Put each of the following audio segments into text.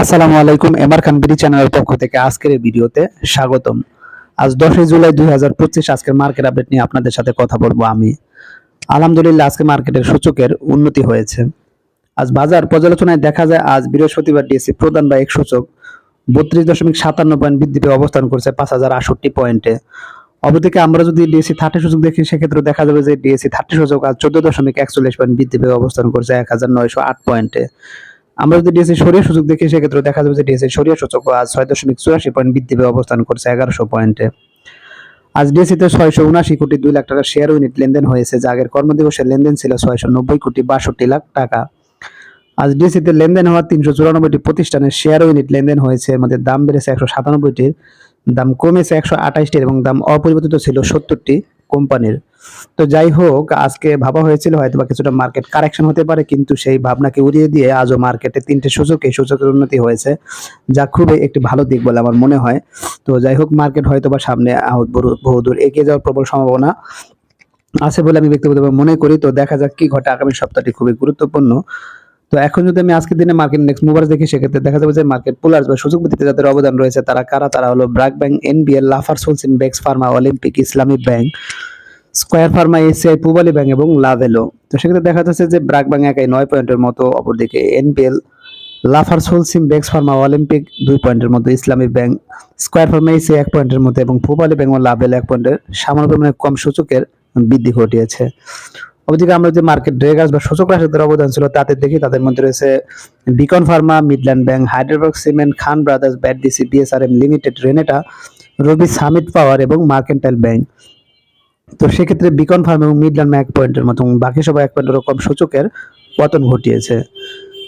আসসালামু আলাইকুম এমআর খান বিডি চ্যানেলের পক্ষ থেকে আজকের এই ভিডিওতে স্বাগতম। আজ দশই জুলাই দুই হাজার পঁচিশ, আজকের মার্কেট আপডেট নিয়ে আপনাদের সাথে কথা বলব আমি। আলহামদুলিল্লাহ, আজকে মার্কেটের সূচকের উন্নতি হয়েছে। আজ বাজার পর্যালোচনায় দেখা যায়, আজ বৃহস্পতিবার ডিএসসি প্রধান বা এক সূচক বত্রিশ দশমিক সাতান্ন পয়েন্ট বৃদ্ধি পেয়ে অবস্থান করছে পাঁচ হাজার আটষট্টি পয়েন্টে। অপরদিকে আমরা যদি ডিএসসি থার্টি সূচক দেখি, সেক্ষেত্রে দেখা যাবে যে ডিএসসি থার্টি সূচক আজ চোদ্দ দশমিক একচল্লিশ পয়েন্ট বৃদ্ধি পেয়ে অবস্থান করছে এক হাজার নয়শো আট পয়েন্টে। আমরা যদি ডিএসসি সরিয়ে সূচক দেখি, সেক্ষেত্রে দেখা যাবে যে ডিএসসি সরিয়ে সূচক আজ ছয় দশমিক চুরাশি পয়েন্ট বৃদ্ধি পেয়ে অবস্থান করছে এগারোশো পয়েন্টে আজ ডিএসসিতে ছয়শো উনাশি কোটি দুই লাখ টাকা শেয়ার ইউনিট লেনদেন হয়েছে, যা আগের কর্মদিবসের লেনদেন ছিল ছয়শো নব্বই কোটি বাষট্টি লাখ টাকা। আজ ডিএসিতে লেনদেন হওয়া তিনশো চুরানব্বইটি প্রতিষ্ঠানের শেয়ার ইউনিট লেনদেন হয়েছে এর মধ্যে দাম বেড়েছে একশো সাতানব্বইটির, দাম কমেছে একশো আঠাশটির এবং দাম অপরিবর্তিত ছিল সত্তরটি কোম্পানির। তো যাই হোক, আজকে ভাবা হয়েছিল হয়তো বা কিছুটা মার্কেট কারেকশন হতে পারে, কিন্তু সেই ভাবনাকে উড়িয়ে দিয়ে আজও মার্কেটে তিনটে সুযোগে সূচকের উন্নতি হয়েছে, যা খুবই একটি ভালো দিক বলে আমার মনে হয়। তো যাই হোক মার্কেট হয়তো বা সামনে বহুদূর এগিয়ে যাওয়ার প্রবল সম্ভাবনা আছে বলে আমি ব্যক্তিগতভাবে মনে করি। তো দেখা যাক কি ঘটে। আগামী সপ্তাহটি খুবই গুরুত্বপূর্ণ। তো এখন যদি আমি আজকের দিনে মার্কেট নেক্সট মুভার্স দেখি, সেক্ষেত্রে দেখা যাবে যে মার্কেট পুলার্স বা সুযোগ ভিত্তিতে যাদের অবদান রয়েছে, তারা কারা? তারা হলো BRAC bank NBL Lafarge Holcim Bex pharma Olympic Islami bank square pharma ACI Pubali bank এবং লাভেলো তো সেক্ষেত্রে দেখা যাচ্ছে যে ব্র্যাক ব্যাংক একাই নয় পয়েন্টের মতো, অপরদিকে NBL Lafarge Holcim বেক্স Pharma Olympic দুই পয়েন্টের মতো ইসলামী ব্যাংক স্কয়ার ফার্মা এসি এক পয়েন্টের মতো এবং পুবালি ব্যাংক ও লাভেল এক পয়েন্টের সামান্য পরিমাণে কম সূচকের বৃদ্ধি ঘটিয়েছে। অবদিকে আমরা যে মার্কেট ড্রেগার্স বা সূচক রাশিদের অবদান ছিল, তাতে দেখি তাদের মধ্যে রয়েছে beacon pharma midland bank Heidelberg cement Khan brothers ব্যাটডিসি BSRM limited Renata Robi summit power এবং মার্কেন্টাইল ব্যাংক তো সেক্ষেত্রে বিকন ফার্ম এবং মিডল্যান্ড এক পয়েন্টের মতো বাকি সবাই এক পয়েন্ট কম সূচকের পতন ঘটিয়েছে।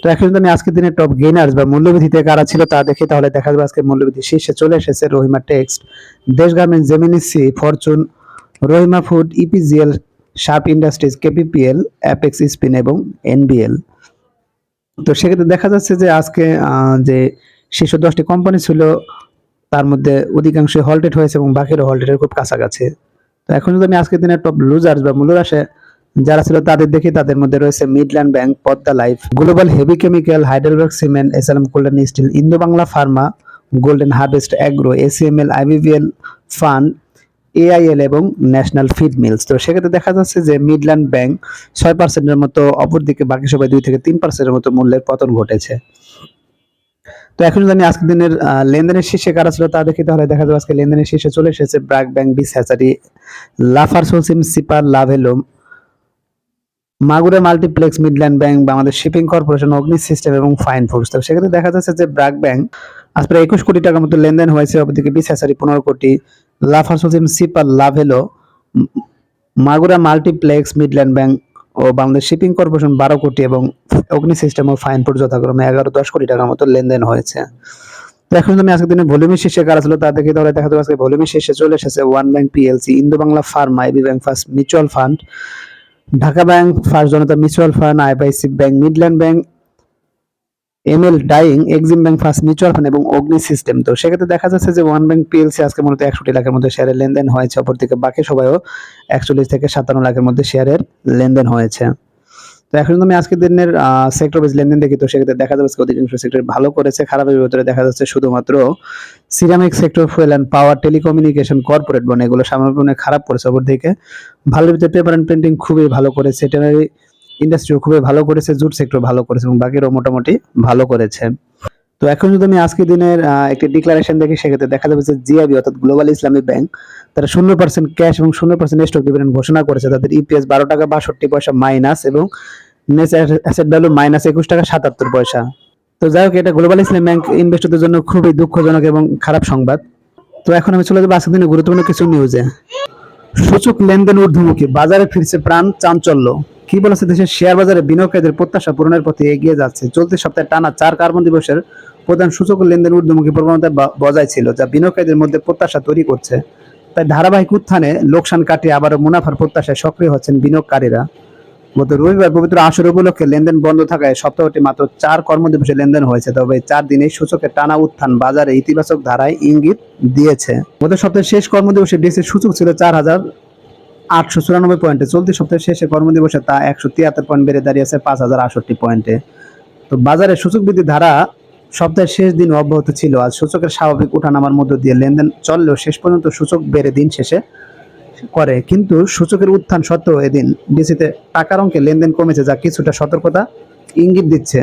তো এখন যদি আমি আজকের দিনে টপ গেইনার্স বা মূল্যবৃদ্ধিতে কারা ছিল তা দেখি, তাহলে দেখা যাবে আজকে মূল্যবৃদ্ধি শীর্ষে চলে এসেছে Rahima text Desh Gemini Sea fortune Rahima food EPGL sharp industries KPPL apex spin এবং এনবিএল তো সেক্ষেত্রে দেখা যাচ্ছে যে আজকে যে শীর্ষ দশটি কোম্পানি ছিল, তার মধ্যে অধিকাংশ হল্টেড হয়েছে এবং বাকিরও হল্টেডের খুব কাছাকাছি। তো এখন যদি আমি আজকের দিনে টপ লুজার্স বা মূল্য রাশে যারা ছিল তাদের দেখি তাদের মধ্যে রয়েছে Midland bank Padma life global heavy chemical Heidelberg cement SLM golden steel Indo Bangla pharma golden harvest agro ACML IVVL fund AIL এবং ন্যাশনাল ফিড মিলস তো সেক্ষেত্রে দেখা যাচ্ছে যে মিডল্যান্ড ব্যাংক ছয় পার্সেন্টের মতো, অপরদিকে বাকি সবাই দুই থেকে তিন পার্সেন্টের মতো মূল্যের পতন ঘটেছে। তো এখন যদি আমি আজকের দিনের লেনদেনের শীর্ষে কারা ছিল তা দেখি, তাহলে দেখা যাবে আজকে লেনদেনের শীর্ষে চলে এসেছে ব্র্যাক ব্যাংক বিস hatchery Lafarge Holcim sipper Lovello Magura multiplex midland bank Bangladesh shipping corporation Agni system এবং ফাইন ফুডস তো সেক্ষেত্রে দেখা যাচ্ছে যে ব্র্যাক ব্যাংক আজ প্রায় একুশ কোটি টাকার মতো লেনদেন হয়েছে, অপরদিকে বিশ হাজারি পনেরো কোটি Holcim sipper Lovello um, Magura multiplex midland bank ও বাংলাদেশ শিপিং কর্পোরেশন বারো কোটি এবং অগ্নি সিস্টেম ও ফাইন ফুড যথাক্রমে এগারো দশ কোটি টাকার মতো লেনদেন হয়েছে। এখন আমি আজকের দিনে ভলিউমের শীর্ষে কারা ছিল তা দেখি তাহলে দেখা আজকে ভলিউমের শীর্ষে চলে এসেছে one bank PLC Indo Bangla pharma AB bank first mutual fund Dhaka bank first Janata mutual fund IIC bank midland bank ML dyeing, Exim bank first mutual fund এবং অগ্নি সিস্টেম। তো সেক্ষেত্রে দেখা যাচ্ছে যে ওয়ান ব্যাংক পিএলসি আজকে মূলত একষট্টি লাখের মধ্যে শেয়ারের লেনদেন হয়েছে, অপরদিকে বাকি সবাইও একচল্লিশ থেকে সাতান্ন লাখের মধ্যে শেয়ারের লেনদেন হয়েছে। তো এখন আমি আজকের দিনের সেক্টর বেস লেনদেন দেখি, তো সেক্ষেত্রে দেখা যাচ্ছে অধিকাংশ সেক্টর ভালো করেছে, খারাপের ভিতরে দেখা যাচ্ছে শুধুমাত্র ceramic sector fuel and power telecommunication corporate bond এগুলো পরিমাণে খারাপ করেছে, অপরদিকে ভালো ভিতরে পেপার অ্যান্ড প্রিন্টিং খুবই ভালো করেছে। টেনারি ইন্ডাস্ট্রিও খুবই ভালো করেছে, জুট সেক্টর ভালো করেছে এবং বাকিরাও মোটামুটি ভালো করেছে। তো এখন যদি আমি আজকের দিনের একটি ডিক্লারেশন দেখি, সেক্ষেত্রে দেখা যাবে যে জিআইবি অর্থাৎ গ্লোবাল ইসলামী ব্যাংক তারা শূন্য পার্সেন্ট ক্যাশ এবং শূন্য পার্সেন্ট স্টক ডিভিডেন্ড ঘোষণা করেছে। তাদের ইপিএস বারো টাকা বাষট্টি পয়সা মাইনাস এবং নেট অ্যাসেট ভ্যালু মাইনাস একুশ টাকা সাতাত্তর পয়সা। তো যাই হোক, এটা গ্লোবাল ইসলামী ব্যাংক ইনভেস্টরদের জন্য খুবই দুঃখজনক এবং খারাপ সংবাদ। তো এখন আমি চলে যাব আজকের দিনে গুরুত্বপূর্ণ কিছু নিউজে সূচক লেনদেন ঊর্ধ্বমুখী, বাজারে ফিরছে প্রাণ চাঞ্চল্য। কি বলেছে দেশের শেয়ার বাজারে বিনিয়োগকারীদের প্রত্যাশা পূরণের পথে এগিয়ে যাচ্ছে। চলতি সপ্তাহে টানা চার কার্বন দিবসের প্রধান সূচক লেনদেন ঊর্ধ্বমুখী প্রবণতা বজায় ছিল, যা বিনিয়োগকারীদের মধ্যে প্রত্যাশা তৈরি করছে। তাই ধারাবাহিক উত্থানে লোকসান কাটিয়ে আবারও মুনাফার প্রত্যাশায় সক্রিয় হচ্ছেন বিনিয়োগকারীরা। গত রবিবার পবিত্র আসর উপলক্ষে লেনদেন বন্ধ থাকায় সপ্তাহটি মাত্র চার কর্মদিবসে লেনদেন হয়েছে, তবে চার দিনে সূচকের টানা উত্থান বাজারে ইতিবাচক ধারায় ইঙ্গিত দিয়েছে। গত সপ্তাহের শেষ কর্মদিবসে ডিসির সূচক ছিল চার হাজার আটশো চুরানব্বই পয়েন্টে চলতি সপ্তাহের শেষে কর্মদিবসে তা একশো তিয়াত্তর পয়েন্ট বেড়ে দাঁড়িয়েছে পাঁচ হাজার আটষট্টি পয়েন্টে তো বাজারে সূচক বৃদ্ধির ধারা সপ্তাহের শেষ দিন অব্যাহত ছিল। আজ সূচকের স্বাভাবিক ওঠানামার মধ্য দিয়ে লেনদেন চললেও শেষ পর্যন্ত সূচক বেড়ে দিন শেষে করে। কিন্তু সূচকের উত্থান সত্ত্বেও এদিন ডিসিতে টাকার অঙ্কে লেনদেন কমেছে, যা কিছুটা সতর্কতা ইঙ্গিত দিচ্ছে।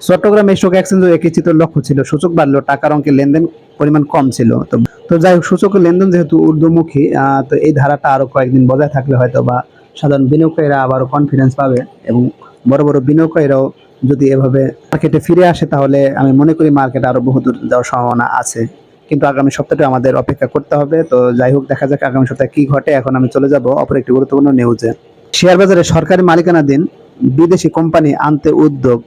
চট্টগ্রাম স্টক এক্সচেঞ্জও একই চিত্র লক্ষ্য ছিল। সূচক বাড়লেও টাকার অঙ্কে লেনদেন পরিমাণ কম ছিল। তো তো যাই হোক, সূচকের লেনদেন যেহেতু ঊর্ধ্বমুখী তো এই ধারাটা আরও কয়েকদিন বজায় থাকলে হয়তো বা সাধারণ বিনিয়োগকারীরা আবারও কনফিডেন্স পাবে এবং বড় বড় বিনিয়োগকারীরাও যদি এভাবে মার্কেটে ফিরে আসে, তাহলে আমি মনে করি মার্কেট আরও বহুদূর যাওয়ার সম্ভাবনা আছে। কিন্তু আগামী সপ্তাহটা আমাদের অপেক্ষা করতে হবে। তো যাই হোক, দেখা যাক আগামী সপ্তাহে কি ঘটে। এখন আমি চলে যাব অপর একটি গুরুত্বপূর্ণ নিউজে শেয়ার বাজারে সরকারি মালিকানাধীন বিদেশি কোম্পানি আনতে উদ্যোগ।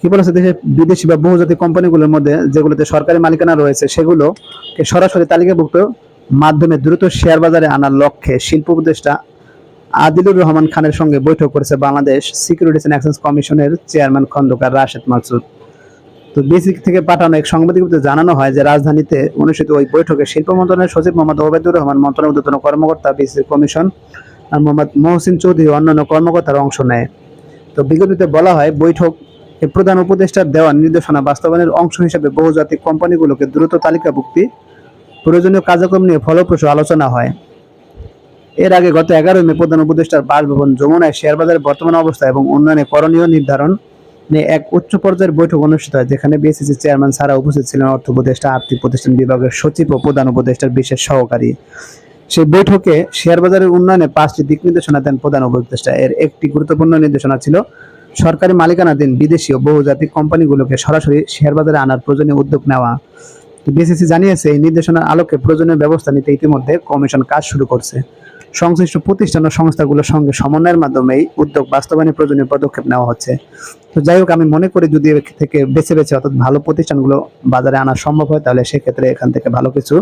কি বলেছে দেশে বিদেশি বা বহুজাতিক কোম্পানিগুলোর মধ্যে যেগুলোতে সরকারি মালিকানা রয়েছে, সেগুলোকে সরাসরি তালিকাভুক্ত মাধ্যমে দ্রুত শেয়ার বাজারে আনার লক্ষ্যে শিল্প উপদেষ্টা আদিলুর রহমান খানের সঙ্গে বৈঠক করেছে বাংলাদেশ সিকিউরিটিজ অ্যান্ড এক্সচেঞ্জ কমিশনের চেয়ারম্যান খন্দকার রাশেদ মাকসুদ তো বিসিক থেকে পাঠানো এক সংবাদ জানানো হয় যে রাজধানীতে অনুষ্ঠিত ওই বৈঠকে শিল্প মন্ত্রণালয়ের সচিব মোহাম্মদ ওবেদুর রহমান, মন্ত্রণালয়ের ঊর্ধ্বতন কর্মকর্তা বিসিক কমিশন, আর মোহাম্মদ মহসিন চৌধুরী অন্যান্য কর্মকর্তারা অংশ নেয়। তো বিজ্ঞপ্তিতে বলা হয় বৈঠক প্রধান উপদেষ্টার দেওয়া নির্দেশনা বাস্তবায়নের অংশ হিসেবে বহুজাতিক কোম্পানিগুলোকে দ্রুত তালিকাভুক্তি, প্রয়োজনীয় কার্যক্রম নিয়ে ফলপ্রসূ আলোচনা হয়। এর আগে গত এগারোই মে প্রধান উপদেষ্টার বাসভবন যমুনায় শেয়ার বাজারের বর্তমান অবস্থা এবং উন্নয়নে করণীয় নির্ধারণ নিয়ে এক উচ্চ পর্যায়ের বৈঠক অনুষ্ঠিত হয়, যেখানে বিএসিসি চেয়ারম্যান ছাড়া উপস্থিত ছিলেন অর্থ উপদেষ্টা, আর্থিক প্রতিষ্ঠান বিভাগের সচিব ও প্রধান উপদেষ্টার বিশেষ সহকারী। সেই বৈঠকে শেয়ার বাজারের উন্নয়নে পাঁচটি দিক নির্দেশনা দেন প্রধান উপদেষ্টা। এর একটি গুরুত্বপূর্ণ নির্দেশনা ছিল সরকারি মালিকানাধীন বিদেশি ও বহুজাতিক কোম্পানিগুলোকে সরাসরি শেয়ার বাজারে আনার প্রয়োজনীয় উদ্যোগ নেওয়া। বিসিসি জানিয়েছে, এই নির্দেশনার আলোকে প্রয়োজনীয় ব্যবস্থা নিতে ইতিমধ্যে কমিশন কাজ শুরু করছে। সংশ্লিষ্ট প্রতিষ্ঠান ও সংস্থাগুলোর সঙ্গে সমন্বয়ের মাধ্যমে এই উদ্যোগ বাস্তবায়নে প্রয়োজনীয় পদক্ষেপ নেওয়া হচ্ছে। তো যাই হোক, আমি মনে করি যদি থেকে বেছে বেছে অর্থাৎ ভালো প্রতিষ্ঠানগুলো বাজারে আনা সম্ভব হয়, তাহলে সেক্ষেত্রে এখান থেকে ভালো কিছু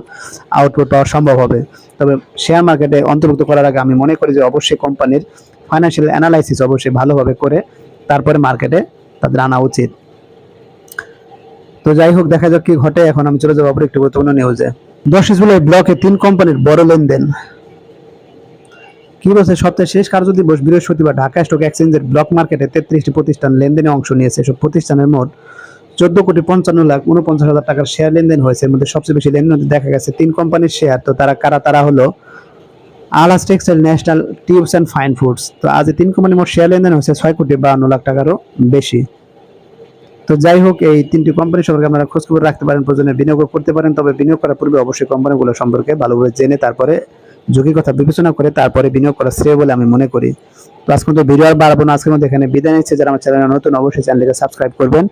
আউটপুট পাওয়া সম্ভব হবে। তবে শেয়ার মার্কেটে অন্তর্ভুক্ত করার আগে আমি মনে করি যে অবশ্যই কোম্পানির ফাইন্যান্সিয়াল অ্যানালাইসিস অবশ্যই ভালোভাবে করে তারপরে মার্কেটে তাদের আনা উচিত। তো যাই হোক, দেখা যাক কি ঘটে। এখন আমি চলে যাব একটি গুরুত্বপূর্ণ নিউজে দশ জুলাই ব্লকে তিন কোম্পানির বড় লেনদেন। কি বলছে? সপ্তাহের শেষ কার্য দিবস বৃহস্পতিবার ঢাকা স্টক এক্সচেঞ্জের ব্লক মার্কেটে তেত্রিশটি প্রতিষ্ঠান লেনদেনে অংশ নিয়েছে। এসব প্রতিষ্ঠানের মোট চোদ্দ কোটি পঞ্চান্ন লাখ উনপঞ্চাশ হাজার টাকার শেয়ার লেনদেন হয়েছে। এর মধ্যে সবচেয়ে বেশি লেনদেন দেখা গেছে তিন কোম্পানির শেয়ার তো তারা, কারা? তারা হলো আলাস textile national tubes and fine foods. তো আজ তিন কোম্পানি মোট শেয়ার লেনদেন হয়েছে ছয় কোটি বাহান্ন লাখ টাকারও বেশি। তো যাই হোক, এই তিনটি কোম্পানি সম্পর্কে আপনারা খোঁজখবর রাখতে পারেন, প্রয়োজনে বিনিয়োগ করতে পারেন, তবে বিনিয়োগ করার পূর্বে অবশ্যই কোম্পানিগুলো সম্পর্কে ভালোভাবে জেনে তারপরে ঝুঁকির কথা বিবেচনা করে তারপরে বিনিয়োগ করা শ্রেয় বলে আমি মনে করি। তো আজকে তো ভিডিও আর বাড়াবো না, আজকের মধ্যে এখানে বিদায় নিচ্ছে। যারা আমার চ্যানেলে নতুন, অবশ্যই চ্যানেলকে সাবস্ক্রাইব করবেন,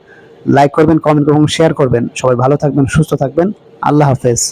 লাইক করবেন কমেন্ট এবং শেয়ার করবেন। সবাই ভালো থাকবেন, সুস্থ থাকবেন। আল্লাহ হাফেজ।